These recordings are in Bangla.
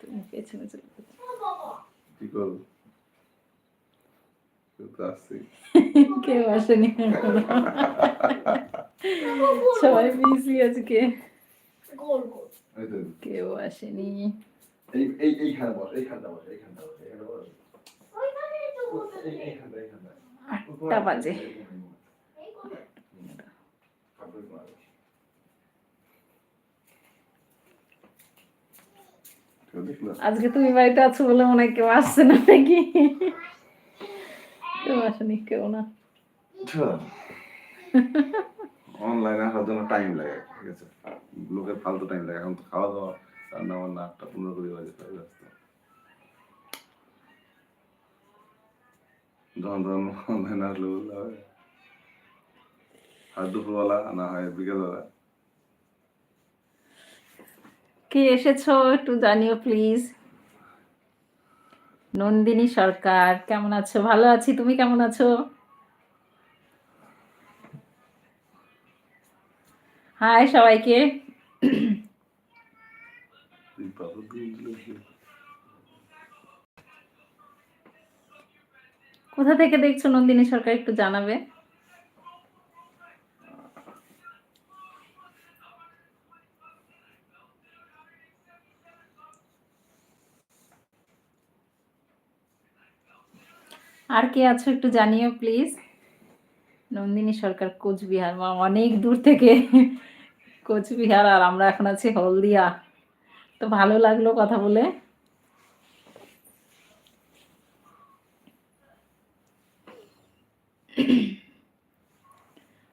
তুমি পেছনে চলে কি করব কেউ আসেনি সবাই বিজি আজকে গোল গোল এই তো, কেউ আসেনি এই এই এইখানে বস এইখানটা বস এইখানটা বস এইখানে বস ওইখানে তো বসে এই এইখানটা এইখানটা আটটা বাজে এই কোণে। কাপড় পরা। কেউ দেখল? আজকে তুমি বাড়িতে আছো বলে মনে হয় কেউ আসছে না নাকি? কেউ আসেনি, কেউ না। অনলাইনে আসার জন্য টাইম লাগে, ঠিক আছে? লোকের ফালতু টাইম লাগে। এখন তো খাওয়া দাওয়া রান্না বান্না আটটা পনেরো কুড়ি বাজে সবাই ব্যস্ত। যখন তখন অনলাইনে আসলে বলতে হবে। আর দুপুরবেলা না হয়, বিকেলবেলা। কে এসেছ একটু জানিও প্লিজ নন্দিনী সরকার, কেমন আছো? ভালো আছি, তুমি কেমন আছো? হাই সবাইকে? কোথা থেকে দেখছ নন্দিনী সরকার, একটু জানাবে? আর কে আছো একটু জানিও প্লিজ নন্দিনী সরকার, কোচবিহার। মা, অনেক দূর থেকে কোচবিহার, আর আমরা এখন আছি হলদিয়া। তো ভালো লাগল কথা বলে।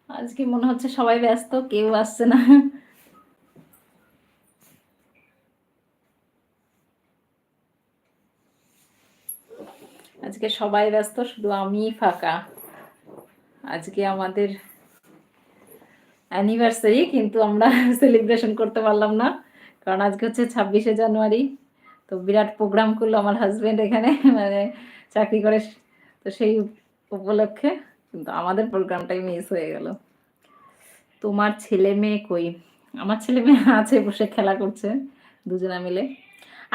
আজকে মনে হচ্ছে সবাই ব্যস্ত, কেউ আসছে না। আজকে সবাই ব্যস্ত, শুধু আমিই ফাঁকা। আজকে আমাদের অ্যানিভার্সারি কিন্তু আমরা সেলিব্রেশন করতে পারলাম না, কারণ আজকে হচ্ছে ছাব্বিশে জানুয়ারি। তো বিরাট প্রোগ্রাম করল আমার হাজব্যান্ড এখানে মানে চাকরি করে, তো সেই উপলক্ষে কিন্তু আমাদের প্রোগ্রামটাই মিস হয়ে গেল। তোমার ছেলে মেয়ে কই? আমার ছেলে মেয়ে আছে, বসে খেলা করছে, দুজনা মিলে।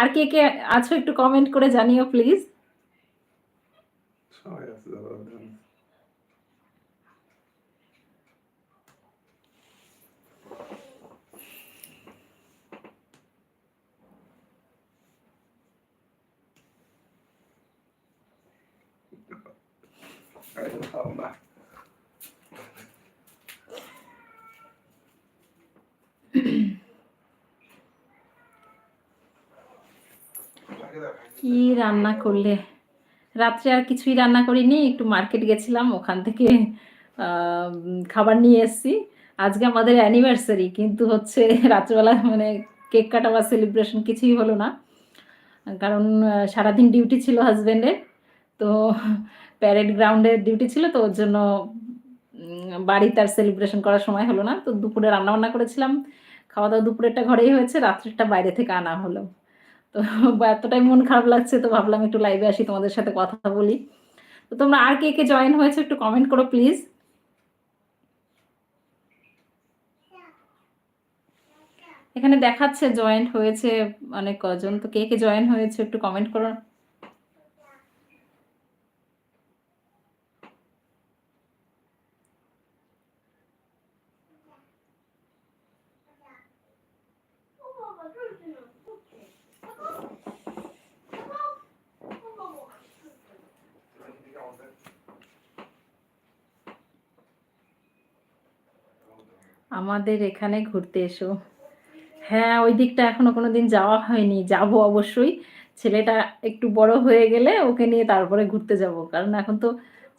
আর কে কে আছো একটু কমেন্ট করে জানিও প্লিজ সবাই আছে যারা জানে। আরে খাও না। কি রান্না করলে রাত্রে আর কিছুই রান্না করিনি একটু মার্কেট গেছিলাম ওখান থেকে খাবার নিয়ে এসেছি। আজকে আমাদের অ্যানিভার্সারি কিন্তু হচ্ছে রাত্রেবেলা মানে কেক কাটা বা সেলিব্রেশন কিছুই হলো না। কারণ সারাদিন ডিউটি ছিল হাজব্যান্ডের তো প্যারেড গ্রাউন্ডের ডিউটি ছিল তো ওর জন্য উম, বাড়িতে আর সেলিব্রেশন করার সময় হলো না। তো দুপুরে রান্না বান্না করেছিলাম খাওয়া দাওয়া দুপুরেরটা ঘরেই হয়েছে রাত্রেরটা বাইরে থেকে আনা হলো। তো এতটাই মন খারাপ লাগছে, তো ভাবলাম একটু লাইভে আসি, তোমাদের সাথে কথা বলি। তো তোমরা আর কে কে জয়েন হয়েছে একটু কমেন্ট করো প্লিজ এখানে দেখাচ্ছে জয়েন্ট হয়েছে অনেক কজন, তো কে কে জয়েন হয়েছে একটু কমেন্ট করো। আমাদের এখানে ঘুরতে এসো। হ্যাঁ ওই দিকটা এখনও কোনোদিন যাওয়া হয়নি। যাব অবশ্যই। ছেলেটা একটু বড় হয়ে গেলে ওকে নিয়ে তারপরে ঘুরতে যাব। কারণ এখন তো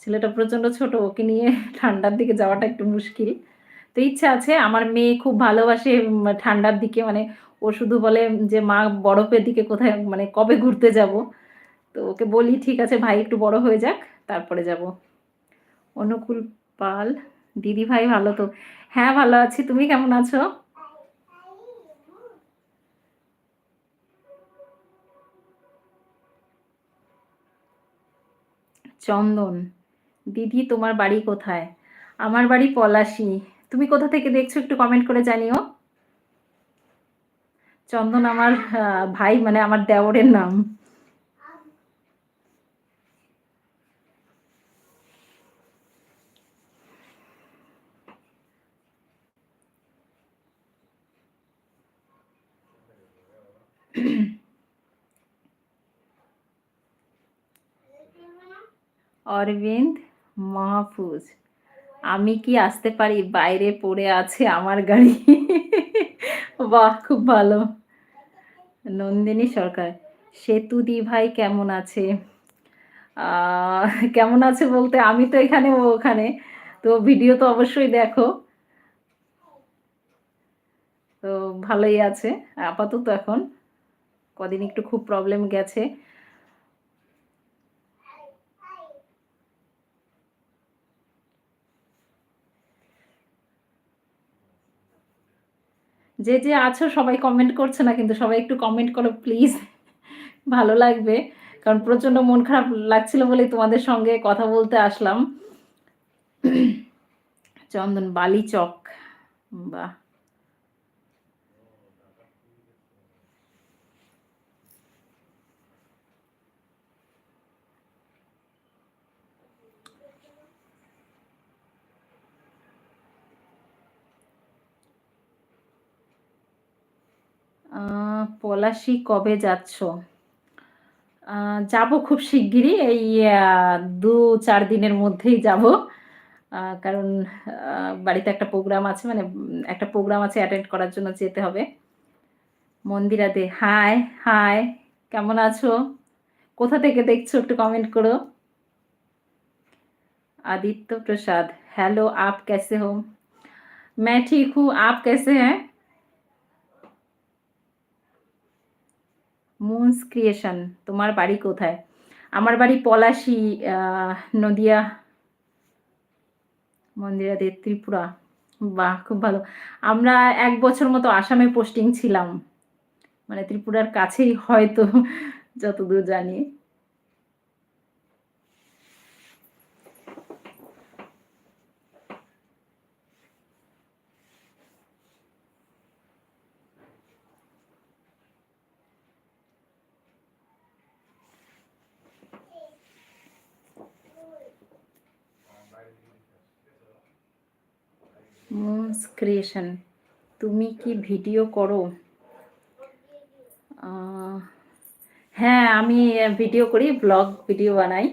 ছেলেটা প্রচণ্ড ছোট, ওকে নিয়ে ঠান্ডার দিকে যাওয়াটা একটু মুশকিল। তো ইচ্ছা আছে, আমার মেয়ে খুব ভালোবাসে ঠান্ডার দিকে। মানে ও শুধু বলে যে, মা, বরফের দিকে কোথায় মানে কবে ঘুরতে যাব? তো ওকে বলি, ঠিক আছে ভাই, একটু বড় হয়ে যাক, তারপরে যাব। অনুকূল পাল দিদি ভাই ভালো তো। হ্যাঁ ভালো আছি। তুমি কেমন আছো? চন্দন, দিদি তোমার বাড়ি কোথায়? আমার বাড়ি পলাশি। তুমি কোথা থেকে দেখছ একটু কমেন্ট করে জানিও। চন্দন আমার ভাই মানে আমার দেওরের নাম। অরবিন্দ মাহফুজ, আমি কি আসতে পারি? বাইরে পড়ে আছে আমার গাড়ি। বাহ, খুব ভালো। নন্দিনী সরকার, সেতু দি ভাই কেমন আছে? কেমন আছে বলতে আমি তো এখানে ওখানে। তো ভিডিও তো অবশ্যই দেখো। তো ভালোই আছে, আপাতত এখন। কদিন একটু খুব প্রবলেম গেছে। যে যে আছো সবাই কমেন্ট করছে না, কিন্তু সবাই একটু কমেন্ট করো প্লিজ ভালো লাগবে। কারণ প্রচণ্ড মন খারাপ লাগছিল বলেই তোমাদের সঙ্গে কথা বলতে আসলাম। চন্দন বালি চক বাহ। পলাশি কবে যাচ্ছ আহ, যাব খুব শিগগিরই এই আহ, দু চার দিনের মধ্যেই যাব আহ, কারণ আহ, বাড়িতে একটা প্রোগ্রাম আছে মানে উম, একটা প্রোগ্রাম আছে অ্যাটেন্ড করার জন্য যেতে হবে মন্দিরা দে হাই হাই কেমন আছো কোথা থেকে দেখছো একটু কমেন্ট করো आदित्य प्रसाद हेलो आप कैसे हो मैं ठीक हूँ आप कैसे हैं মুন্স ক্রিয়েশন তোমার বাড়ি কোথায়? আমার বাড়ি পলাশি নদিয়া, মন্দিরা দে, ত্রিপুরা। বাহ, খুব ভালো। আমরা এক বছর মতো আসামে পোস্টিং ছিলাম। মানে ত্রিপুরার কাছেই হয়তো, যতদূর জানি মুন্স ক্রিয়েশন তুমি কি ভিডিও করো? হ্যাঁ আমি ভিডিও করি, ব্লগ ভিডিও বানাই।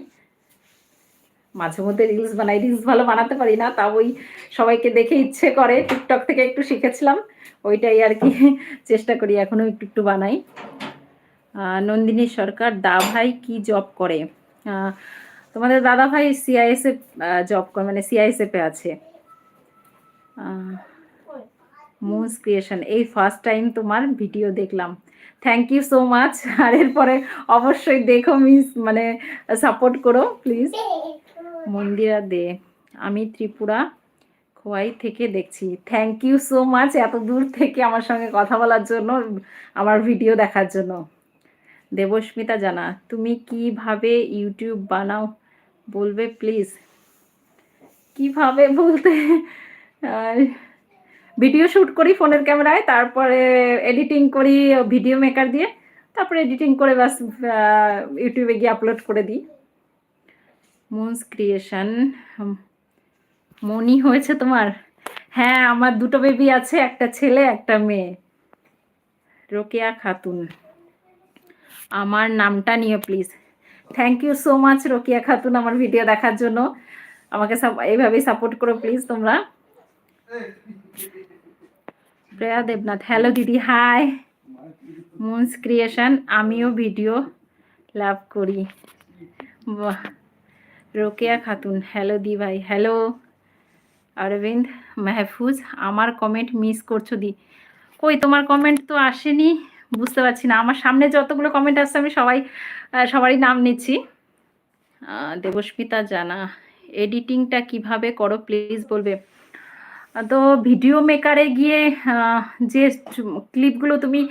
মাঝে মধ্যে রিলস বানাই রিলস ভালো বানাতে পারি না, তাও ওই সবাইকে দেখে ইচ্ছে করে। টিকটক থেকে একটু শিখেছিলাম, ওইটাই আর কি চেষ্টা করি এখনও একটু একটু বানাই। নন্দিনী সরকার, দা ভাই কি জব করে? তোমাদের দাদা ভাই সিআইএসএফ জব করে মানে সিআইএসএফ আছে। Moons Creation. এই ফার্স্ট টাইম তোমার ভিডিও দেখলাম। থ্যাংক ইউ সো মাচ আর এরপরে অবশ্যই দেখো মিস মানে সাপোর্ট করো প্লিজ মন্দিরা দে। আমি ত্রিপুরা, খোয়াই থেকে দেখছি। থ্যাংক ইউ সো মাচ এত দূর থেকে আমার সঙ্গে কথা বলার জন্য, আমার ভিডিও দেখার জন্য। দেবস্মিতা জানা, তুমি কীভাবে ইউটিউব বানাও? বলবে প্লিজ কীভাবে বলতে? আর ভিডিও শ্যুট করি ফোনের ক্যামেরায় তারপরে এডিটিং করি ভিডিও মেকার দিয়ে তারপরে এডিটিং করে আহ, ইউটিউবে গিয়ে আপলোড করে দিই। মুন্স ক্রিয়েশন মনি হয়েছে তোমার। হ্যাঁ আমার দুটো বেবি আছে একটা ছেলে একটা মেয়ে। রোকেয়া খাতুন। আমার নামটা নিও please thank you so much Rokiya Khatun আমার ভিডিও দেখার জন্য। আমাকে এইভাবেই সাপোর্ট করো প্লিজ তোমরা। প্রেয়া দেবনাথ, হ্যালো দিদি, হাই। মুন্স ক্রিয়েশন, আমিও ভিডিও লাভ করি। রোকেয়া খাতুন, হ্যালো দি ভাই, হ্যালো। অরবিন্দ মেহফুজ, আমার কমেন্ট মিস করছ দি। কই, তোমার কমেন্ট তো আসেনি, বুঝতে পারছি না। আমার সামনে যতগুলো কমেন্ট আসছে, আমি সবাই সবারই নাম নিচ্ছি। দেবস্মিতা জানা এডিটিংটা কীভাবে করো প্লিজ বলবে। তো ভিডিও মেকারে গিয়ে যে ক্লিপগুলো তুমি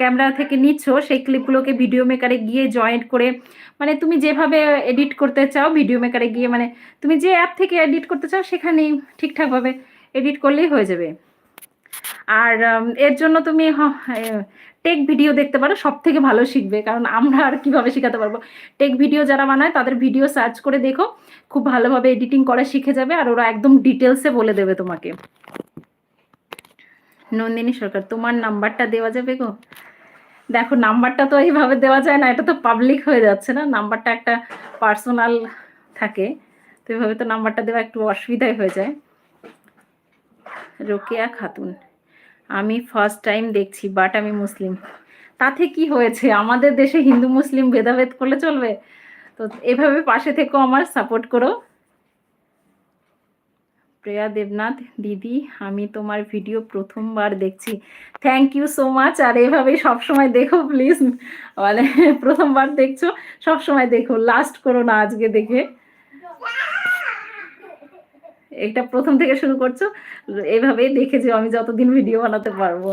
ক্যামেরা থেকে নিচ্ছ, সেই ক্লিপগুলোকে ভিডিও মেকারে গিয়ে জয়েন্ট করে মানে তুমি যেভাবে এডিট করতে চাও ভিডিও মেকারে গিয়ে মানে তুমি যে অ্যাপ থেকে এডিট করতে চাও, সেখানেই ঠিকঠাকভাবে এডিট করলেই হয়ে যাবে। আর এর জন্য তুমি টেক ভিডিও দেখতে পারো সব থেকে ভালো শিখবে। কারণ আমরা আর কীভাবে শেখাতে পারব? টেক ভিডিও যারা বানায়, তাদের ভিডিও সার্চ করে দেখো, খুব ভালোভাবে এডিটিং করা শিখে যাবে আর ওরা একদম ডিটেলসে বলে দেবে তোমাকে। নন্দিনী সরকার, তোমার নাম্বারটা দেওয়া যাবে গো? দেখো নাম্বারটা তো এইভাবে দেওয়া যায় না, এটা তো পাবলিক হয়ে যাচ্ছে না। নাম্বারটা একটা পার্সোনাল থাকে, তো এভাবে তো নাম্বারটা দেওয়া একটু অসুবিধাই হয়ে যায়। রোকেয়া খাতুন। আমি ফার্স্ট টাইম দেখছি বাট আমি মুসলিম। তাতে কি হয়েছে? আমাদের দেশে হিন্দু, মুসলিম ভেদাভেদ করলে চলবে? তো এভাবে পাশে থেকেও আমার সাপোর্ট করো। প্রিয়া দেবনাথ, দিদি, আমি তোমার ভিডিও প্রথমবার দেখছি। থ্যাংক ইউ সো মাচ আর এভাবেই সবসময় দেখো প্লিজ মানে প্রথমবার দেখছ, সবসময় দেখো। লাস্ট করো না আজকে দেখে। এটা প্রথম থেকে শুরু করছ, এভাবেই দেখে যে আমি যতদিন ভিডিও বানাতে পারব।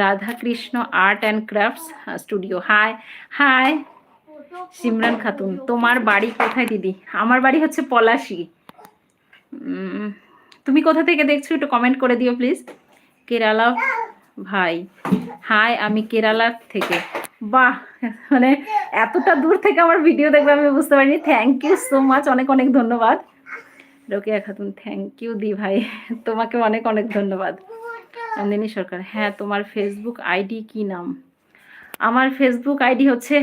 Radha Krishna art and crafts studio. Hi hi, Simran Khatun, তোমার বাড়ি কোথায় দিদি? আমার বাড়ি হচ্ছে পলাশি। তুমি কোথা থেকে দেখছ একটু কমেন্ট করে দিও প্লিজ কেরালা ভাই। হাই, আমি কেরালা থেকে। বাহ মানে এতটা দূর থেকে আমার ভিডিও দেখবে আমি বুঝতে পারিনি। থ্যাংক ইউ সো মাচ অনেক অনেক ধন্যবাদ। রোকেয়া খাতুন থ্যাংক ইউ দি ভাই। তোমাকে অনেক অনেক ধন্যবাদ। নন্দিনী সরকার হ্যাঁ তোমার ফেসবুক আইডি কি নাম? আমার ফেসবুক আইডি হচ্ছে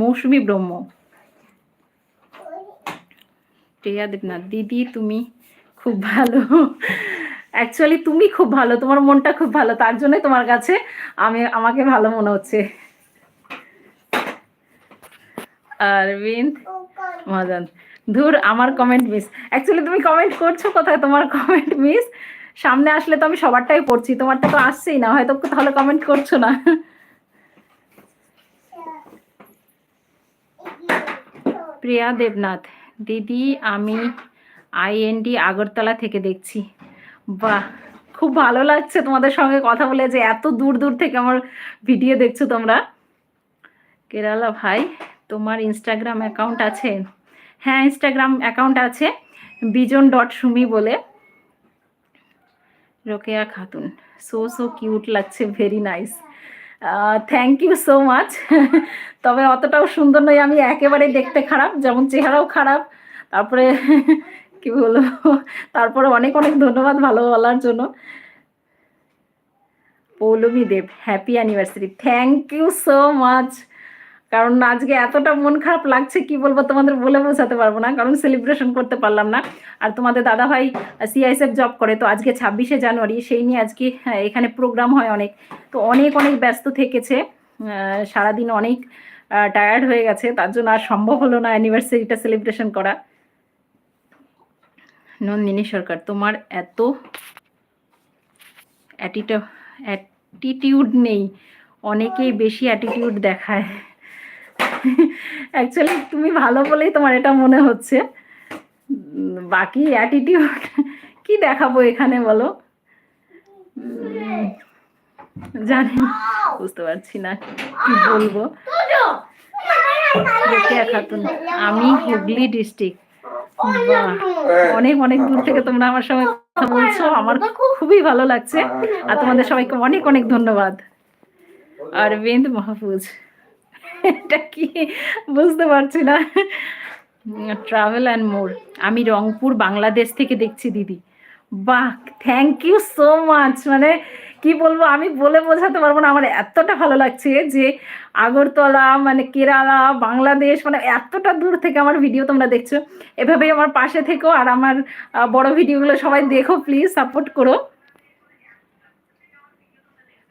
মৌসুমি ব্রহ্ম। প্রিয়া দেবনাথ, দিদি, তুমি খুব ভালো। অ্যাকচুয়ালি তুমি খুব ভালো, তোমার মনটা খুব ভালো, তার জন্য তোমার কাছে আমি, আমাকে ভালো মনে হচ্ছে। অরবিন্দ, মহাজন ধুর, আমার কমেন্ট মিস অ্যাকচুয়ালি তুমি কমেন্ট করছ, কোথায় তোমার কমেন্ট মিস সামনে আসলে তো আমি সবারটাই পড়ছি, তোমারটা তো আসছেই না, হয়তো তাহলে কমেন্ট করছ না। প্রিয়া দেবনাথ, দিদি, আমি আইএনডি আগরতলা থেকে দেখছি। বাহ, খুব ভালো লাগছে তোমাদের সঙ্গে কথা বলে যে এত দূর দূর থেকে আমার ভিডিও দেখছ তোমরা। কেরালা ভাই, তোমার ইনস্টাগ্রাম অ্যাকাউন্ট আছে? হ্যাঁ ইনস্টাগ্রাম অ্যাকাউন্ট আছে বিজন ডট সুমি বলে। Rokeya Khatun so so cute লাগছে very nice thank you so much তবে অতটাও সুন্দর নয়, আমি একেবারে দেখতে খারাপ, যেমন চেহারাও খারাপ। তারপরে, কি বলব, তারপরে অনেক অনেক ধন্যবাদ ভালো বলার জন্য। Poulami Deb happy anniversary thank you so much কারণ আজকে এতটা মন খারাপ লাগছে কি বলব তোমাদের বলে বোঝাতে পারব না কারণ সেলিব্রেশন করতে পারলাম না। আর তোমাদের দাদা ভাই সিআইএসএফ জব করে তো আজকে ছাব্বিশে জানুয়ারি সেই নিয়ে আজকে হ্যাঁ, এখানে প্রোগ্রাম হয় অনেক। তো অনেক অনেক ব্যস্ত থেকেছে সারাদিন অনেক টায়ার্ড হয়ে গেছে তার জন্য আর সম্ভব হলো না অ্যানিভার্সারিটা সেলিব্রেশন করা। নন্দিনী সরকার তোমার এত অ্যাটিটিউড নেই। অনেকেই বেশি অ্যাটিটিউড দেখায়। অ্যাকচুয়ালি তুমি ভালো বলেই তোমার এটা মনে হচ্ছে। বাকি অ্যাটিটিউড কি দেখাবো এখানে বলো? জানি বুঝতে পারছি না কি বলব। আমি হুগলি ডিস্ট্রিক্ট অনেক অনেক দূর থেকে তোমরা আমার সঙ্গে কথা বলছো, আমার খুবই ভালো লাগছে। আর তোমাদের সবাইকে অনেক অনেক ধন্যবাদ। অরবিন্দ মাহফুজ। এটা কি? বুঝতে পারছি না। ট্রাভেল অ্যান্ড মোর আমি রংপুর, বাংলাদেশ থেকে দেখছি দিদি। বাহ থ্যাংক ইউ সো মাচ মানে কি বলব, আমি বলে বোঝাতে পারব না। আমার এতটা ভালো লাগছে যে আগরতলা মানে কেরালা, বাংলাদেশ মানে এতটা দূর থেকে আমার ভিডিও তোমরা দেখছ। এভাবেই আমার পাশে থেকো আর আমার বড় ভিডিওগুলো সবাই দেখো প্লিজ সাপোর্ট করো।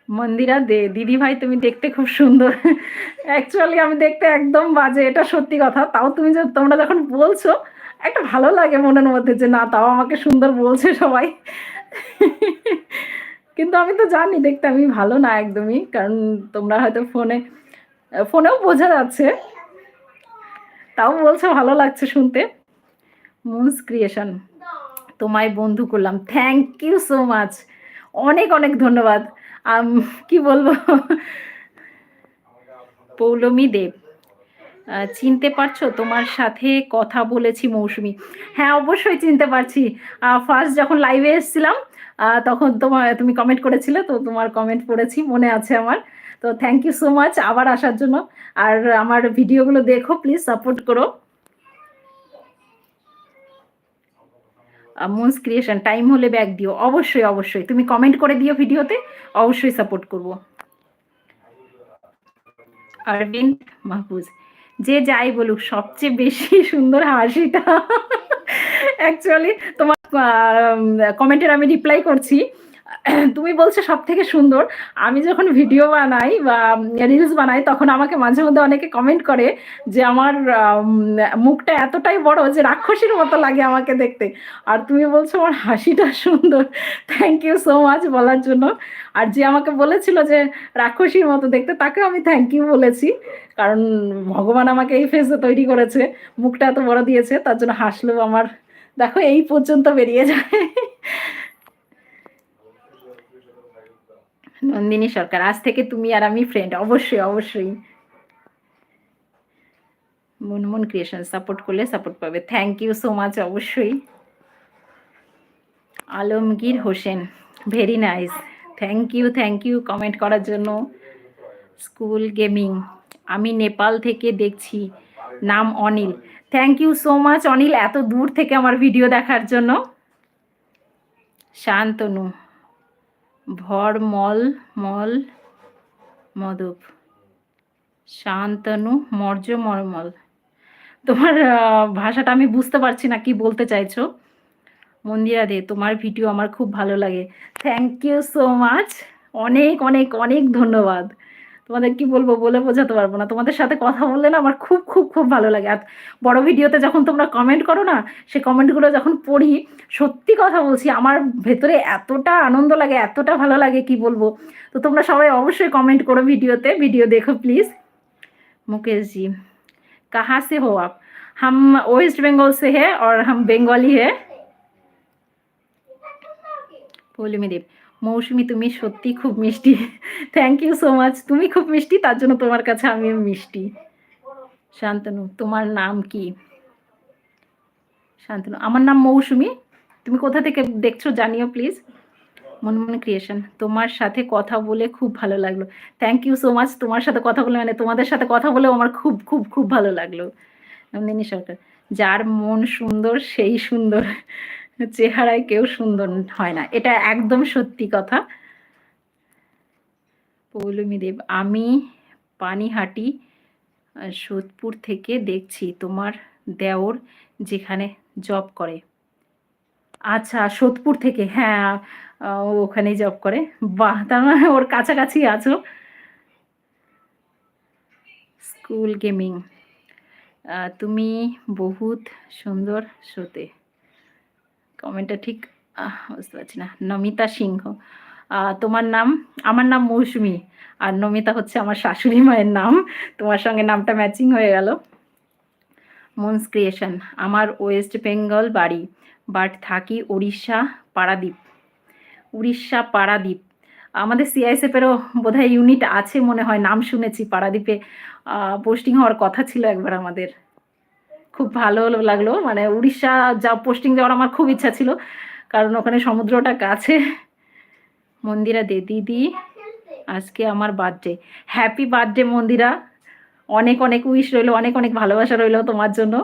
মন্দিরা, দে, দিদি ভাই, তুমি দেখতে খুব সুন্দর। অ্যাকচুয়ালি আমি দেখতে একদম বাজে, এটা সত্যি কথা। তাও তুমি যে, তোমরা যখন বলছো, একটা ভালো লাগে মনের মধ্যে যে, না, তাও আমাকে সুন্দর বলছে সবাই। কিন্তু আমি তো জানি, দেখতে আমি ভালো না একদমই, কারণ তোমরা হয়তো ফোনে, ফোনেও বোঝা যাচ্ছে। তাও বলছো, ভালো লাগছে শুনতে। মুন্স ক্রিয়েশন তোমায় বন্ধু করলাম। থ্যাংক ইউ সো মাচ অনেক অনেক ধন্যবাদ। কি বলব? পৌলমী দেব। চিনতে পারছ? তোমার সাথে কথা বলেছি মৌসুমি। হ্যাঁ অবশ্যই চিনতে পারছি। ফার্স্ট যখন লাইভে এসেছিলাম তখন তোমার, তুমি কমেন্ট করেছিলে, তো তোমার কমেন্ট পড়েছি, মনে আছে আমার। তো থ্যাংক ইউ সো মাচ আবার আসার জন্য। আর আমার ভিডিওগুলো দেখো প্লিজ সাপোর্ট করো। মুন্স ক্রিয়েশন টাইম হলে ব্যাগ দিও। অবশ্যই অবশ্যই। তুমি কমেন্ট করে দিও ভিডিওতে, অবশ্যই সাপোর্ট করব। অরবিন্দ মাহফুজ যে যাই বলুক, সবচেয়ে বেশি সুন্দর হাসিটা। অ্যাকচুয়ালি তোমার কমেন্টের আমি রিপ্লাই করছি। তুমি বলছো সব থেকে সুন্দর। আমি যখন ভিডিও বানাই বা রিলস বানাই, তখন আমাকে মাঝে মধ্যে অনেকে কমেন্ট করে যে আমার মুখটা এতটাই বড় যে রাক্ষসীর মতো লাগে আমাকে দেখতে। আর তুমি বলছো আমার হাসিটা সুন্দর। থ্যাংক ইউ সো মাচ বলার জন্য। আর যে আমাকে বলেছিল যে রাক্ষসীর মতো দেখতে, তাকেও আমি থ্যাংক ইউ বলেছি। কারণ ভগবান আমাকে এই ফেসে তৈরি করেছে, মুখটা এত বড় দিয়েছে, তার জন্য হাসলেও আমার, দেখো এই পর্যন্ত বেরিয়ে যায়। নন্দিনী সরকার, আজ থেকে তুমি আর আমি ফ্রেন্ড অবশ্যই অবশ্যই। মুনমুন ক্রিয়েশন সাপোর্ট করলে সাপোর্ট পাবে। থ্যাংক ইউ সো মাচ অবশ্যই। Alamgir Hossain very nice thank you thank you comment করার জন্য। স্কুল গেমিং আমি নেপাল থেকে দেখছি, নাম Anil. Thank you so much Anil, এত দূর থেকে আমার ভিডিও দেখার জন্য। শান্তনু। ভর মল মল, মদব। শান্তনু, মর্য, মর্মল। তোমার ভাষাটা আমি বুঝতে পারছি না কি বলতে চাইছো। মন্দিরা দে, তোমার ভিডিও আমার খুব ভালো লাগে। থ্যাংক ইউ সো মাচ অনেক অনেক অনেক ধন্যবাদ। তোমাদের কি বলব বলে বোঝাতে পারব না। তোমাদের সাথে কথা বললে না আমার খুব খুব খুব ভালো লাগে। আর বড় ভিডিওতে যখন তোমরা কমেন্ট করো না, সে কমেন্টগুলো যখন পড়ি, সত্যি কথা বলছি, আমার ভেতরে এতটা আনন্দ লাগে, এতটা ভালো লাগে, কি বলব? তো তোমরা সবাই অবশ্যই কমেন্ট করো ভিডিওতে। ভিডিও দেখো প্লিজ মুকেশ জি কাহা সে হো আপ? হাম ওয়েস্ট বেঙ্গল সে হে, আর হাম বেঙ্গলি হে? পৌলিমি দেব। মৌসুমি, তুমি সত্যি খুব মিষ্টি। থ্যাংক ইউ সো মাচ তুমি খুব মিষ্টি, তার জন্য তোমার কাছে আমিও মিষ্টি। শান্তনু, তোমার নাম কি? শান্তনু, আমার নাম মৌসুমি। তুমি কোথা থেকে দেখছ জানিও প্লিজ মনমন ক্রিয়েশন তোমার সাথে কথা বলে খুব ভালো লাগল। থ্যাংক ইউ সো মাচ তোমার সাথে কথা বলে মানে তোমাদের সাথে কথা বলেও আমার খুব খুব খুব ভালো লাগল। নন্দিনী সরকার, যার মন সুন্দর, সেই সুন্দর। চেহারায় কেউ সুন্দর হয় না। এটা একদম সত্যি কথা। পৌলমী দেব, আমি পানিহাটি সোদপুর থেকে দেখছি তোমার দেওর যেখানে জব করে। আচ্ছা সোদপুর থেকে হ্যাঁ ওখানেই জব করে। বাহ, তার মানে ওর কাছাকাছি আছো। স্কুল গেমিং তুমি বহুত সুন্দর শোতে কমেন্টটা ঠিক বুঝতে পারছি না, নমিতা সিংহ। তোমার নাম? আমার নাম মৌসুমি, আর নমিতা হচ্ছে আমার শাশুড়ি মায়ের নাম। তোমার সঙ্গে নামটা ম্যাচিং হয়ে গেল। মনস ক্রিয়েশন আমার ওয়েস্ট বেঙ্গল বাড়ি বাট থাকি উড়িষ্যা পারাদ্বীপ। উড়িষ্যা পারাদ্বীপ, আমাদের সিআইএসএফেরও বোধহয় ইউনিট আছে মনে হয়, নাম শুনেছি পারাদ্বীপে। পোস্টিং হওয়ার কথা ছিল একবার আমাদের। খুব ভালো লাগল। মানে উড়িষ্যা যা পোস্টিং যাওয়ার আমার খুব ইচ্ছা ছিল। কারণ ওখানে সমুদ্রটা কাছে। মন্দিরা দে, দিদি, আজকে আমার বার্থডে হ্যাপি বার্থডে মন্দিরা। অনেক অনেক উইশ রইল, অনেক অনেক ভালোবাসা রইল তোমার জন্য।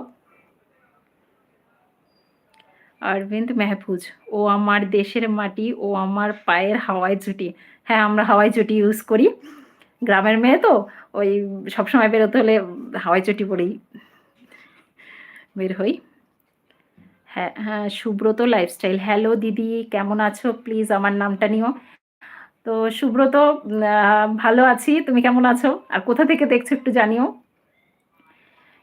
অরবিন্দ মেহফুজ, ও আমার দেশের মাটি, ও আমার পায়ের হাওয়াই চুটি হ্যাঁ আমরা হাওয়াই চুটি ইউজ করি। গ্রামের মেয়ে তো, ওই সবসময় বেরোতে হলে হাওয়াই চটি পরেই বের হই। হ্যাঁ হ্যাঁ সুব্রত লাইফস্টাইল হ্যালো দিদি, কেমন আছো? প্লিজ আমার নামটা নিও। তো সুব্রত ভালো আছি। তুমি কেমন আছো? আর কোথা থেকে দেখছ একটু জানিও।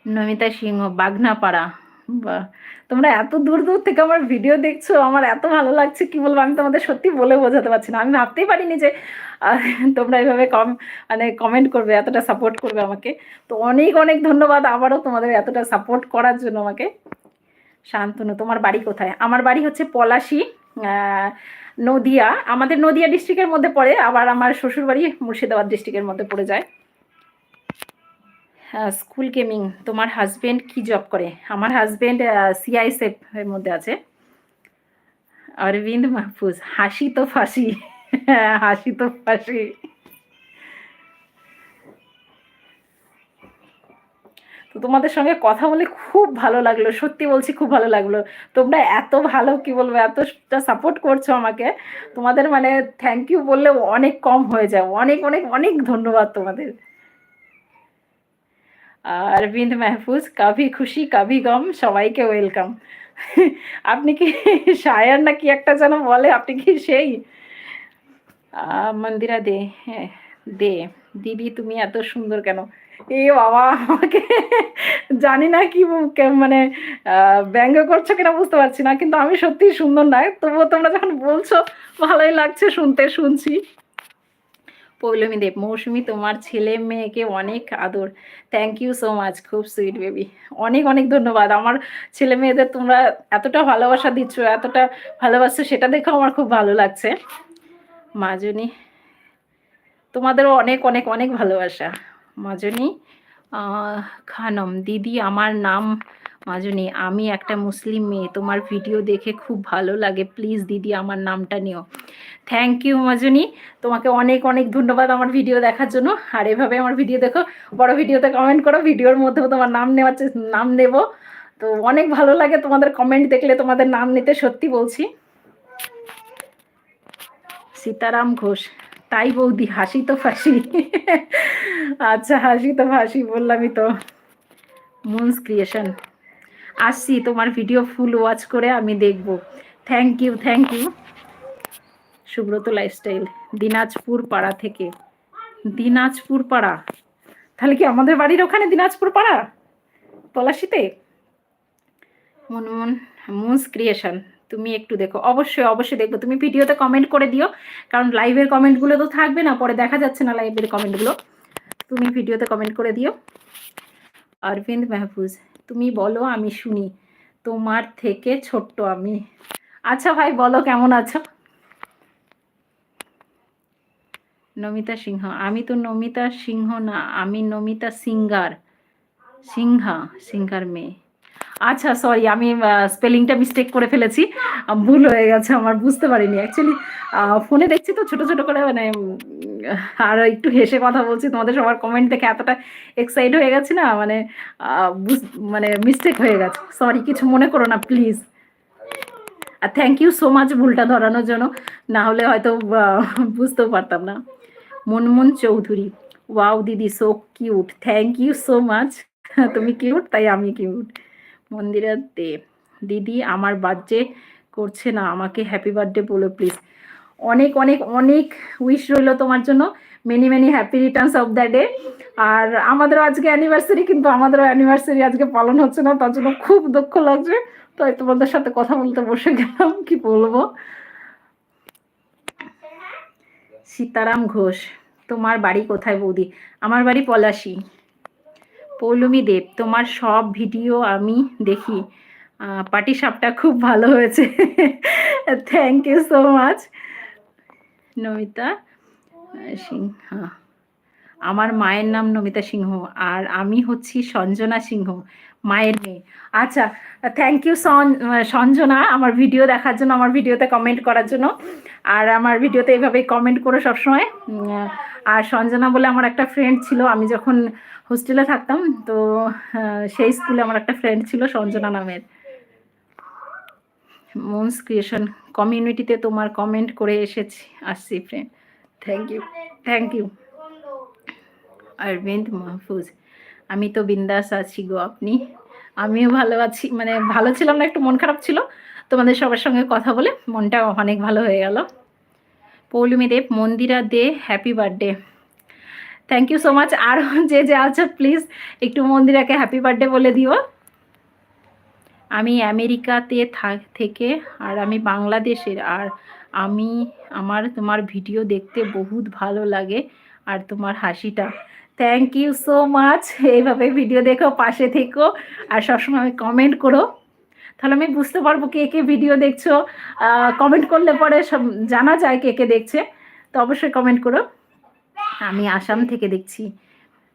নমিতা সিংহ, বাগনাপাড়া। তোমরা এত দূর দূর থেকে আমার ভিডিও দেখছ, আমার এত ভালো লাগছে, কি বলব, আমি তোমাদের সত্যি বলে বোঝাতে পারছি না। আমি ভাবতেই পারিনি যে তোমরা এইভাবে কম মানে কমেন্ট করবে, এতটা সাপোর্ট করবে আমাকে। তো অনেক অনেক ধন্যবাদ আবারও তোমাদের এতটা সাপোর্ট করার জন্য আমাকে। শান্তনু, তোমার বাড়ি কোথায়? আমার বাড়ি হচ্ছে পলাশি নদিয়া। আমাদের নদিয়া ডিস্ট্রিক্টের মধ্যে পড়ে, আবার আমার শ্বশুরবাড়ি মুর্শিদাবাদ ডিস্ট্রিক্টের মধ্যে পড়ে যায়। স্কুল গেমিং তোমার হাজবেন্ড কি জব করে? আমার হাজবেন্ড সিআইএসএফ এর মধ্যে আছে। অরবিন্দ মাহফুজ, হাসি তো ফাঁসি। হাসি তো ফাঁসি। তো তোমাদের সঙ্গে কথা বলে খুব ভালো লাগল, সত্যি বলছি খুব ভালো লাগল। তোমরা এত ভালো, কি বলব, এতটা সাপোর্ট করছ আমাকে। তোমাদের মানে থ্যাংক ইউ বললে অনেক কম হয়ে যায়। অনেক অনেক অনেক ধন্যবাদ তোমাদের। অরবিন্দ মাহফুজ, কাভি খুশি, কাভি গম, সবাইকে ওয়েলকাম আপনি কি শায়ার না কি একটা যেন বলে, আপনি কি সেই? মন্দিরা দে হ্যাঁ দে। দিদি তুমি এত সুন্দর কেন? এ বাবা, আমাকে জানি না কে- মানে ব্যঙ্গ করছ কিনা বুঝতে পারছি না, কিন্তু আমি সত্যি সুন্দর নয় তবুও তোমরা যখন বলছো, ভালোই লাগছে শুনতে, শুনছি। পৌলমী দেব মৌসুমি তোমার ছেলে মেয়েকে অনেক আদর। থ্যাংক ইউ সো মাচ খুব সুইট বেবি অনেক অনেক ধন্যবাদ। আমার ছেলে মেয়েদের তোমরা এতটা ভালোবাসা দিচ্ছ, এতটা ভালোবাসছো, সেটা দেখেও আমার খুব ভালো লাগছে। মাজনী, তোমাদেরও অনেক অনেক অনেক ভালোবাসা। মাজনী খানম, দিদি, আমার নাম মাজনী, আমি একটা মুসলিম মেয়ে, তোমার ভিডিও দেখে খুব ভালো লাগে। প্লিজ দিদি, আমার নামটা নিও। থ্যাংক ইউ মাজনী। তোমাকে অনেক অনেক ধন্যবাদ আমার ভিডিও দেখার জন্য। আর এভাবে আমার ভিডিও দেখো, বড় ভিডিওতে কমেন্ট করো ভিডিওর মধ্যেও তোমার নাম নেওয়ার নাম নেব। তো অনেক ভালো লাগে তোমাদের কমেন্ট দেখলে, তোমাদের নাম নিতে, সত্যি বলছি। সীতারাম ঘোষ, তাই বৌদি, হাসি তো ফাঁসি। আচ্ছা হাসি তো ফাঁসি, বললামই তো। মুন্স ক্রিয়েশন আসছি তোমার ভিডিও ফুল ওয়াচ করে আমি দেখব। Thank you thank you Subrata lifestyle Dinajpur পাড়া থেকে। দিনাজপুর পাড়া? তাহলে কি আমাদের বাড়ির ওখানে দিনাজপুর পাড়া? পলাশিতে? মনমন মুন্স ক্রিয়েশন তুমি একটু দেখো। অবশ্যই অবশ্যই দেখব। তুমি ভিডিওতে কমেন্ট করে দিও, কারণ লাইভের কমেন্টগুলো তো থাকবে না, পরে দেখা যাচ্ছে না লাইভের কমেন্টগুলো তুমি ভিডিওতে কমেন্ট করে দিও। অরবিন্দ মাহফুজ তুমি বলো, আমি শুনি। তোমার থেকে ছোট্ট আমি। আচ্ছা ভাই, বলো, কেমন আছো? নমিতা সিংহ। আমি তো নমিতা সিংহ না, আমি নমিতা সিঙ্গার। সিংহা, সিঙ্গার মেয়ে। আচ্ছা সরি আমি স্পেলিংটা মিস্টেক করে ফেলেছি। ভুল হয়ে গেছে, আমার বুঝতে পারিনি। অ্যাকচুয়ালি ফোনে দেখছি তো, ছোট ছোট করে মানে আর একটু হেসে কথা বলছি। তোমাদের সবার কমেন্ট দেখে এতটা এক্সাইট হয়ে গেছি না মানে মানে মিস্টেক হয়ে গেছে। সরি কিছু মনে করো না প্লিজ আর থ্যাংক ইউ সো মাচ ভুলটা ধরানোর জন্য। না হলে হয়তো বুঝতেও পারতাম না। মনমন চৌধুরী। ওয়াও দিদি so cute thank you so much তুমি কিউট তাই আমি কিউট মন্দিরা দে, দিদি আমার বার্থডে করছে না, আমাকে হ্যাপি বার্থডে বলো প্লিজ অনেক অনেক অনেক উইশ রইল তোমার জন্য। Many many happy returns of the day আর আমাদেরও আজকে অ্যানিভার্সারি কিন্তু আমাদেরও অ্যানিভার্সারি আজকে পালন হচ্ছে না, তার জন্য খুব দুঃখ লাগছে। তো তোমাদের সাথে কথা বলতে বসে গেলাম, কি বলব? সীতারাম ঘোষ, তোমার বাড়ি কোথায় বৌদি? আমার বাড়ি পলাশি। পৌলমী দেব, তোমার সব ভিডিও আমি দেখি। পাটি সাপটা খুব ভালো হয়েছে। Thank you so much Namita Singh আমার মায়ের নাম নমিতা সিংহ আর আমি হচ্ছি সঞ্জনা সিংহ, মায়ের মেয়ে। আচ্ছা থ্যাংক ইউ সঞ্জনা আমার ভিডিও দেখার জন্য, আমার ভিডিওতে কমেন্ট করার জন্য। আর আমার ভিডিওতে এইভাবেই কমেন্ট করো সবসময়। আর সঞ্জনা বলে আমার একটা ফ্রেন্ড ছিল, আমি যখন হোস্টেলে থাকতাম, তো সেই স্কুলে আমার একটা ফ্রেন্ড ছিল সঞ্জনা নামের। মনস ক্রিয়েশন কমিউনিটিতে তোমার কমেন্ট করে এসেছি, আসছি friend thank you thank you Arvind Mahfuz. আমি তো বিন্দাস আছি গো আপনি। আমিও ভালো আছি মানে ভালো ছিলাম না, একটু মন খারাপ ছিল। তোমাদের সবার সঙ্গে কথা বলে মনটা অনেক ভালো হয়ে গেল। Poulami Deb, Mandira De happy birthday thank you so much আর যে যে আছো প্লিজ একটু মন্দিরাকে হ্যাপি বার্থডে বলে দিও। আমি আমেরিকাতে থাক- থেকে আর আমি বাংলাদেশের। আর আমি, আমার, তোমার ভিডিও দেখতে বহুত ভালো লাগে। আর তোমার হাসিটা। থ্যাংক ইউ সো মাচ এইভাবে ভিডিও দেখো পাশে থেকো আর সবসময় কমেন্ট করো। তাহলে আমি বুঝতে পারব কে কে ভিডিও দেখছ। কমেন্ট করলে পরে সব জানা যায় কে কে দেখছে। তো অবশ্যই কমেন্ট করো। আমি আসাম থেকে দেখছি।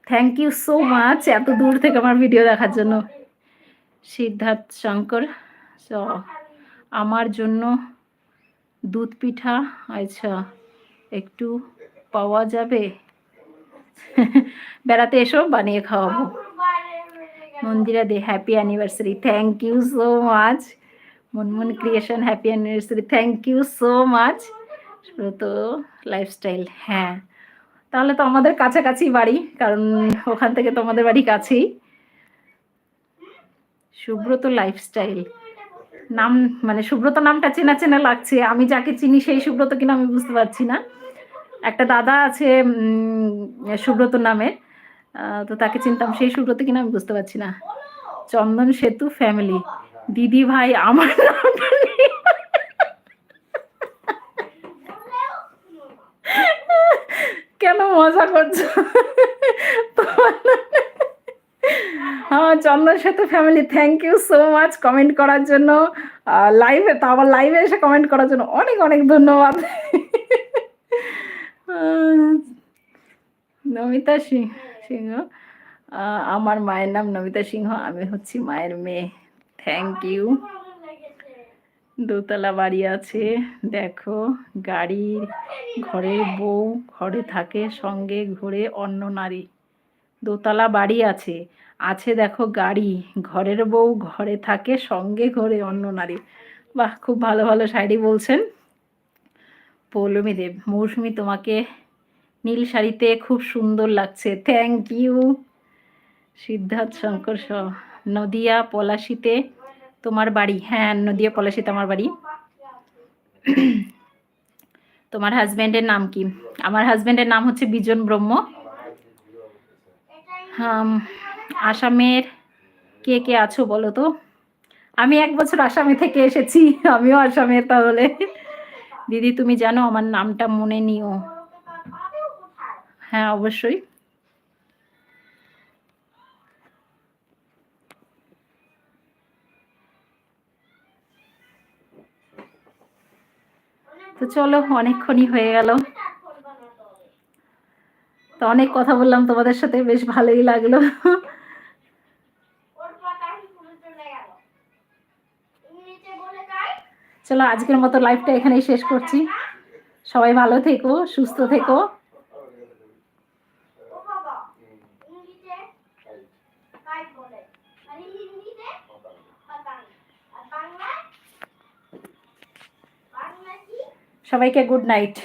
থ্যাংক ইউ সো মাচ এত দূর থেকে আমার ভিডিও দেখার জন্য। সিদ্ধার্থ শঙ্কর So, আমার জন্য দুধ পিঠা। আচ্ছা একটু পাওয়া যাবে? বেড়াতে এসো, বানিয়ে খাওয়াবো। Mandira De happy anniversary thank you so much Monmon Creation happy anniversary thank you so much তো লাইফস্টাইল হ্যাঁ। তাহলে তো আমাদের কাছাকাছি বাড়ি, কারণ ওখান থেকে তো আমাদের বাড়ি কাছেই। সুব্রত লাইফস্টাইল নাম মানে সুব্রত নামটা চেনা চেনা লাগছে। আমি যাকে চিনি সেই সুব্রত কিনা আমি বুঝতে পারছি না। একটা দাদা আছে সুব্রত আহ, তো তাকে চিনতাম। সেই সুব্রত কিনা আমি বুঝতে পারছি না। চন্দন সেতু ফ্যামিলি দিদি ভাই আমার কেন মজা করছ? হ্যাঁ Chandan Setu family thank you so much comment করার জন্য। লাইভে তো আবার লাইভে এসে কমেন্ট করার জন্য অনেক অনেক ধন্যবাদ। নমিতা সিংহ। আমার মায়ের নাম নমিতা সিংহ, আমি হচ্ছি মায়ের মেয়ে। থ্যাংক ইউ দোতলা বাড়ি আছে, দেখো গাড়ির ঘরের বউ, ঘরে থাকে, সঙ্গে ঘুরে অন্য নারী। দোতলা বাড়ি আছে আছে দেখো গাড়ি, ঘরের বউ, ঘরে থাকে, সঙ্গে ঘরে অন্য নারী। বাহ, খুব ভালো ভালো শাড়ি বলছেন। পৌলমী দেব মৌসুমি তোমাকে নীল শাড়িতে খুব সুন্দর লাগছে। থ্যাংক ইউ সিদ্ধার্থ শঙ্কর নদিয়া পলাশিতে তোমার বাড়ি। হ্যাঁ নদিয়া পলাশিতে আমার বাড়ি। তোমার হাজব্যান্ডের নাম কি? আমার হাজব্যান্ডের নাম হচ্ছে বিজন ব্রহ্ম। হাম, আসামের কে কে আছো বলো তো? আমি এক বছর আসামে থেকে এসেছি আমিও আসামের তাহলে। দিদি, তুমি জানো আমার নামটা মনে নিও। হ্যাঁ অবশ্যই। তো চলো, অনেকক্ষণই হয়ে গেল। তো অনেক কথা বললাম, তোমাদের সাথে বেশ ভালোই লাগল। চলো আজকের মতো লাইফটা এখানেই শেষ করছি। সবাই ভালো থেকো, সুস্থ থেকো। সবাইকে গুড নাইট